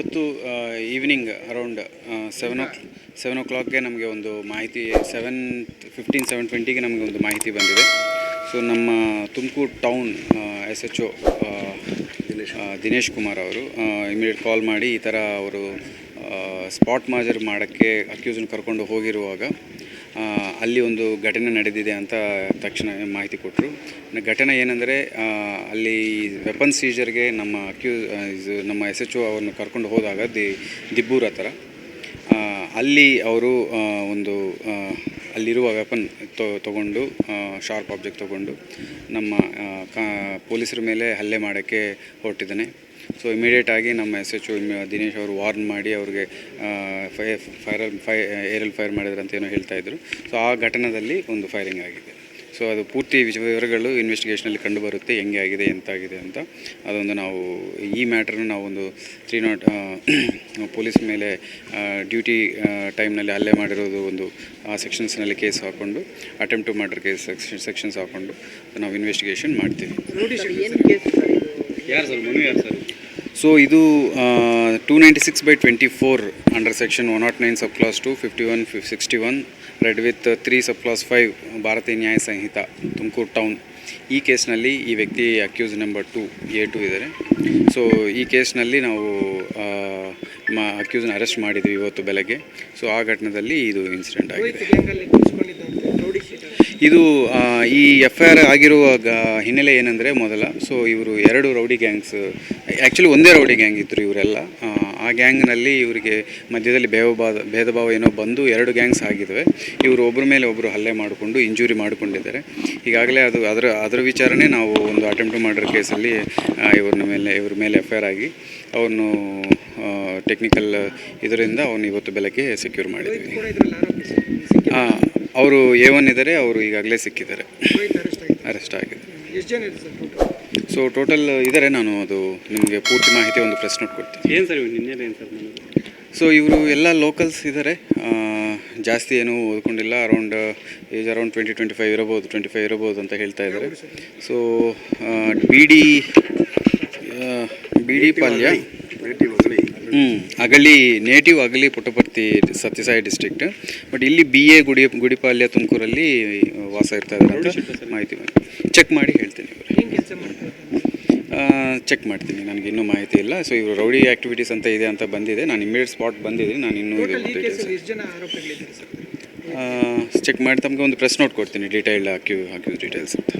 ಇವತ್ತು evening around seven o seven o ಕ್ಲಾಕ್ಗೆ ನಮಗೆ ಒಂದು ಮಾಹಿತಿ ಸೆವೆನ್ ಫಿಫ್ಟೀನ್ ಸೆವೆನ್ ಟ್ವೆಂಟಿಗೆ ನಮಗೆ ಒಂದು ಮಾಹಿತಿ ಬಂದಿದೆ. ಸೊ ನಮ್ಮ Tumakuru town S H O Dinesh. Kumar ಅವರು ಇಮಿಡಿಯೇಟ್ ಕಾಲ್ ಮಾಡಿ ಈ ಥರ ಅವರು ಸ್ಪಾಟ್ ಮಾಜರ್ ಮಾಡೋಕ್ಕೆ ಅಕ್ಯೂಸನ್ನು ಕರ್ಕೊಂಡು ಹೋಗಿರುವಾಗ ಅಲ್ಲಿ ಒಂದು ಘಟನೆ ನಡೆದಿದೆ ಅಂತ ತಕ್ಷಣ ಮಾಹಿತಿ ಕೊಟ್ಟರು ಘಟನೆ ಏನಂದರೆ ಅಲ್ಲಿ ವೆಪನ್ ಸೀಜರ್ಗೆ ನಮ್ಮ ಅಕ್ಯೂ ಇದು ನಮ್ಮ ಎಸ್ ಎಚ್ ಒ ಅವ್ರನ್ನ ಕರ್ಕೊಂಡು ಹೋದಾಗ ದಿ, ದಿಬ್ಬೂರ ಥರ ಅಲ್ಲಿ ಅವರು ಒಂದು ಅಲ್ಲಿರುವ ವೆಪನ್ ತೊಗೊಂಡು ಶಾರ್ಪ್ ಆಬ್ಜೆಕ್ಟ್ ತೊಗೊಂಡು ನಮ್ಮ ಕಾ, ಪೊಲೀಸರ ಮೇಲೆ ಹಲ್ಲೆ ಮಾಡೋಕ್ಕೆ ಹೊರಟಿದ್ದಾನೆ. ಸೊ ಇಮಿಡಿಯೇಟ್ ಆಗಿ ನಮ್ಮ ಎಸ್ ಎಚ್ ಒ ದಿನೇಶ್ ಅವರು ವಾರ್ನ್ ಮಾಡಿ ಅವ್ರಿಗೆ ಫೈ ಫೈರಲ್ ಫೈ ಏರಲ್ ಫೈರ್ ಮಾಡಿದ್ರಂತ ಏನೋ ಹೇಳ್ತಾ ಇದ್ರು. ಸೊ ಆ ಘಟನದಲ್ಲಿ ಒಂದು ಫೈರಿಂಗ್ ಆಗಿದೆ. ಸೊ ಅದು ಪೂರ್ತಿ ವಿವರಗಳು ಇನ್ವೆಸ್ಟಿಗೇಷನಲ್ಲಿ ಕಂಡು ಬರುತ್ತೆ, ಹೆಂಗೆ ಆಗಿದೆ, ಎಂತಾಗಿದೆ ಅಂತ. ಅದೊಂದು ನಾವು ಈ ಮ್ಯಾಟ್ರನ್ನ ನಾವು ಒಂದು ತ್ರೀ ನಾಟ್ ಪೊಲೀಸ್ ಮೇಲೆ ಡ್ಯೂಟಿ ಟೈಮ್ನಲ್ಲಿ ಹಲ್ಲೆ ಮಾಡಿರೋದು ಒಂದು, ಆ ಸೆಕ್ಷನ್ಸ್ನಲ್ಲಿ ಕೇಸ್ ಹಾಕ್ಕೊಂಡು attempt to murder case sections ಹಾಕ್ಕೊಂಡು ನಾವು ಇನ್ವೆಸ್ಟಿಗೇಷನ್ ಮಾಡ್ತೀವಿ. ಯಾರು ಸರ್? ಮನು ಯಾರು ಸರ್? ಸೊ ಇದು two ninety six by twenty four under section one naught nine sub clause two fifty one ಫಿಫ್ sixty one read with three sub clause five Bharatiya Nyaya Sanhita Tumakuru town ಈ ಕೇಸ್ನಲ್ಲಿ ಈ ವ್ಯಕ್ತಿ accused number two A two ಇದ್ದಾರೆ. So ಈ ಕೇಸ್ನಲ್ಲಿ ನಾವು ಅಕ್ಯೂಸ್ನ arrest ಮಾಡಿದ್ವಿ ಇವತ್ತು ಬೆಳಗ್ಗೆ. ಸೊ ಆ ಘಟನೆಯಲ್ಲಿ ಇದು ಇನ್ಸಿಡೆಂಟ್ ಆಗಿದೆ. ಇದು ಈ ಎಫ್ ಐ ಆರ್ ಆಗಿರುವ ಗ- ಹಿನ್ನೆಲೆ ಏನಂದರೆ ಮೊದಲ ಸೊ ಇವರು ಎರಡು ರೌಡಿ ಗ್ಯಾಂಗ್ಸ್ ಆ್ಯಕ್ಚುಲಿ ಒಂದೇ ರೌಡಿ ಗ್ಯಾಂಗ್ ಇದ್ದರು ಇವರೆಲ್ಲ. ಆ, ಗ್ಯಾಂಗ್ನಲ್ಲಿ ಇವರಿಗೆ ಮಧ್ಯದಲ್ಲಿ ಭೇದಭಾವ ಭೇದ ಭಾವ ಏನೋ ಬಂದು ಎರಡು ಗ್ಯಾಂಗ್ಸ್ ಆಗಿದ್ದಾವೆ ಇವರು ಒಬ್ಬರ ಮೇಲೆ ಒಬ್ಬರು ಹಲ್ಲೆ ಮಾಡಿಕೊಂಡು ಇಂಜುರಿ ಮಾಡಿಕೊಂಡಿದ್ದಾರೆ. ಈಗಾಗಲೇ ಅದು ಅದರ ಅದರ ವಿಚಾರಣೆ ನಾವು ಒಂದು ಅಟೆಂಪ್ಟ್ ಮಾಡಿರೋ ಕೇಸಲ್ಲಿ ಇವ್ರನ್ನ ಮೇಲೆ ಇವ್ರ ಮೇಲೆ ಎಫ್ ಐ ಆರ್ ಆಗಿ ಅವನು ಟೆಕ್ನಿಕಲ್ ಇದರಿಂದ ಅವನು ಇವತ್ತು ಬೆಳಗ್ಗೆ ಸೆಕ್ಯೂರ್ ಮಾಡಿದ್ವಿ ಅವರು ಎ ಒನ್ ಇದ್ದಾರೆ ಅವರು ಈಗಾಗಲೇ ಸಿಕ್ಕಿದ್ದಾರೆ. ಅರೆಸ್ಟ್ ಆಗಿದೆ. ಸೊ ಟೋಟಲ್ ಇದ್ದಾರೆ ನಾನು ಅದು ನಿಮಗೆ ಪೂರ್ತಿ ಮಾಹಿತಿ ಒಂದು ಪ್ರೆಸ್ ನೋಟ್ ಕೊಡ್ತೀನಿ. ಏನು ಸರ್ ಇವ್ನು ನಿನ್ನೆ ಏನು ಸರ್ ಮನು ಸೊ ಇವರು ಎಲ್ಲ ಲೋಕಲ್ಸ್ ಇದ್ದಾರೆ. ಜಾಸ್ತಿ ಏನೂ ಓದ್ಕೊಂಡಿಲ್ಲ around age around twenty twenty five ಇರಬಹುದು ಟ್ವೆಂಟಿ ಫೈವ್ ಇರಬಹುದು ಅಂತ ಹೇಳ್ತಾ ಇದ್ದಾರೆ. So B D B D Palya. Agali native Agali Puttaparthi Sathya Sai district but ಇಲ್ಲಿ ಬಿ ಎ ಗುಡಿ ಗುಡಿಪಾಲ್ಯ ತುಮಕೂರಲ್ಲಿ ವಾಸ ಇರ್ತಾ ಇದ್ದಾರೆ ಅಂತ ಮಾಹಿತಿ ಚೆಕ್ ಮಾಡಿ ಹೇಳ್ತೀನಿ ಚೆಕ್ ಮಾಡ್ತೀನಿ. ನನಗೆ ಇನ್ನೂ ಮಾಹಿತಿ ಇಲ್ಲ. ಸೊ ಇವರು ರೌಡಿ ಆ್ಯಕ್ಟಿವಿಟೀಸ್ ಅಂತ ಇದೆ ಅಂತ ಬಂದಿದೆ. ನಾನು ಇಮ್ಮಿಡಿಯೇಟ್ ಸ್ಪಾಟ್ ಬಂದಿದ್ದೀನಿ. ನಾನು ಇನ್ನೂ ಚೆಕ್ ಮಾಡಿ ತಮಗೆ ಒಂದು ಪ್ರೆಸ್ ನೋಟ್ ಕೊಡ್ತೀನಿ. ಡೀಟೈಲ್ಡ್ ಹಾಕಿ ಹಾಕಿದ ಡೀಟೇಲ್ಸ್ ಅಂತ.